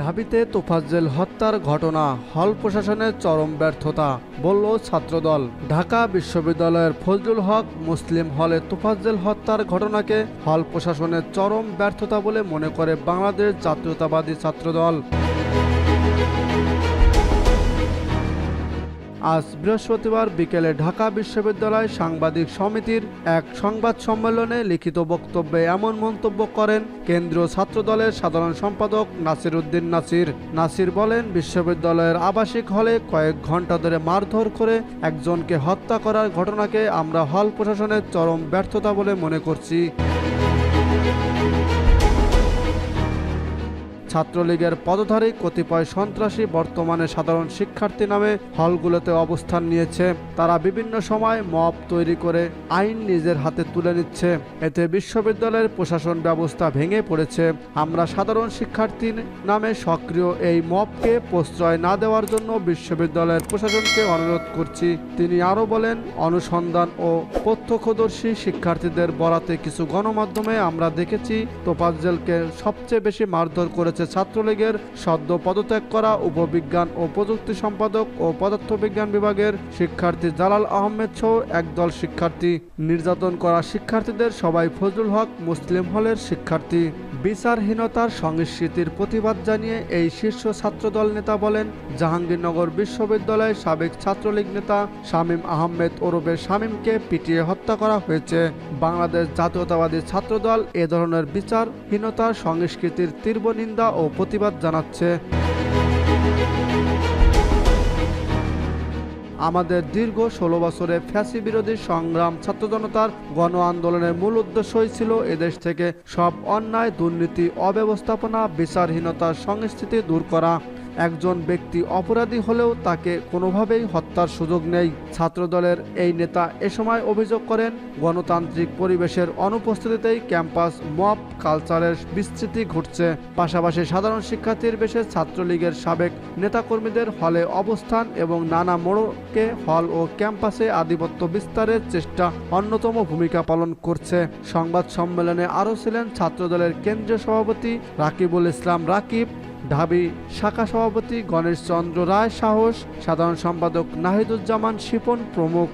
ঢাবিতে তোফাজ্জেল হত্যার ঘটনা, হল প্রশাসনের চরম ব্যর্থতা, বলল ছাত্রদল। ঢাকা বিশ্ববিদ্যালয়ের ফজলুল হক মুসলিম হলে তোফাজ্জেল হত্যার ঘটনাকে হল প্রশাসনের চরম ব্যর্থতা বলে মনে করে বাংলাদেশ জাতীয়তাবাদী ছাত্রদল। আজ বৃহস্পতিবার বিকেলে ঢাকা বিশ্ববিদ্যালয় সাংবাদিক সমিতির এক সংবাদ সম্মেলনে লিখিত বক্তব্যে এমন মন্তব্য করেন কেন্দ্রীয় ছাত্রদলের সাধারণ সম্পাদক নাসির উদ্দিন নাসির। নাসির বলেন, বিশ্ববিদ্যালয়ের আবাসিক হলে কয়েক ঘণ্টা ধরে মারধর করে একজনকে হত্যা করার ঘটনাকে আমরা হল প্রশাসনের চরম ব্যর্থতা বলে মনে করছি। ছাত্রলীগের পদধারী কতিপয় সন্ত্রাসী বর্তমানে সাধারণ শিক্ষার্থী নামে হলগুলোতে অবস্থান নিয়েছে। তারা বিভিন্ন সময় মব তৈরি করে আইন নিজের হাতে তুলে নিচ্ছে। এতে বিশ্ববিদ্যালয়ের প্রশাসন ব্যবস্থা ভেঙে পড়েছে। আমরা সাধারণ শিক্ষার্থী নামে সক্রিয় এই মবকে প্রশ্রয় না দেওয়ার জন্য বিশ্ববিদ্যালয়ের প্রশাসনকে অনুরোধ করছি। তিনি আরও বলেন, অনুসন্ধান ও প্রত্যক্ষদর্শী শিক্ষার্থীদের বরাতে কিছু গণমাধ্যমে আমরা দেখেছি তোপাজ্জেলকে সবচেয়ে বেশি মারধর করেছে। ছাত্রলীগের সদ্য পদত্যাগ করা উপবিজ্ঞান ও প্রযুক্তি সম্পাদক ও পদার্থবিজ্ঞান বিভাগের শিক্ষার্থী জালাল আহমেদ সহ একদল শিক্ষার্থী। নির্যাতন করা শিক্ষার্থীদের সবাই ফজলুল হক মুসলিম হলের শিক্ষার্থী। বিচারহীনতার সংস্কৃতির প্রতিবাদ জানিয়ে এই শীর্ষ ছাত্রদল নেতা বলেন, জাহাঙ্গীরনগর বিশ্ববিদ্যালয়ের সাবেক ছাত্রলীগ নেতা শামীম আহমেদ ওরবে শামীমকে পিটিয়ে হত্যা করা হয়েছে। বাংলাদেশ জাতীয়তাবাদী ছাত্রদল এ ধরনের বিচারহীনতার সংস্কৃতির তীব্র নিন্দা ও প্রতিবাদ জানাচ্ছে। আমাদের দীর্ঘ ষোলো বছরে ফ্যাসি বিরোধী সংগ্রাম ছাত্র জনতার গণ আন্দোলনের মূল উদ্দেশ্যই ছিল এদেশ থেকে সব অন্যায়, দুর্নীতি, অব্যবস্থাপনা, বিচারহীনতার সংস্কৃতি দূর করা। একজন ব্যক্তি অপরাধী হলেও তাকে কোনোভাবেই হত্যার সুযোগ নেই। ছাত্রদলের এই নেতা এ সময় অভিযোগ করেন, গণতান্ত্রিক পরিবেশের অনুপস্থিতিতেই ক্যাম্পাস মপ কালচারের বিস্তৃতি ঘটছে। পাশাপাশি সাধারণ শিক্ষার্থীর বেশে ছাত্রলীগের সাবেক নেতাকর্মীদের হলে অবস্থান এবং নানা মোড়কে হল ও ক্যাম্পাসে আধিপত্য বিস্তারের চেষ্টা অন্যতম ভূমিকা পালন করছে। সংবাদ সম্মেলনে আরও ছিলেন ছাত্রদলের কেন্দ্রীয় সভাপতি রাকিবুল ইসলাম রাকিব। ঢাবি শাখা সভাপতি গণেশ চন্দ্র রায় সাহস সাধারণ সম্পাদক নাহিদুজ্জামান শিপন প্রমুখ।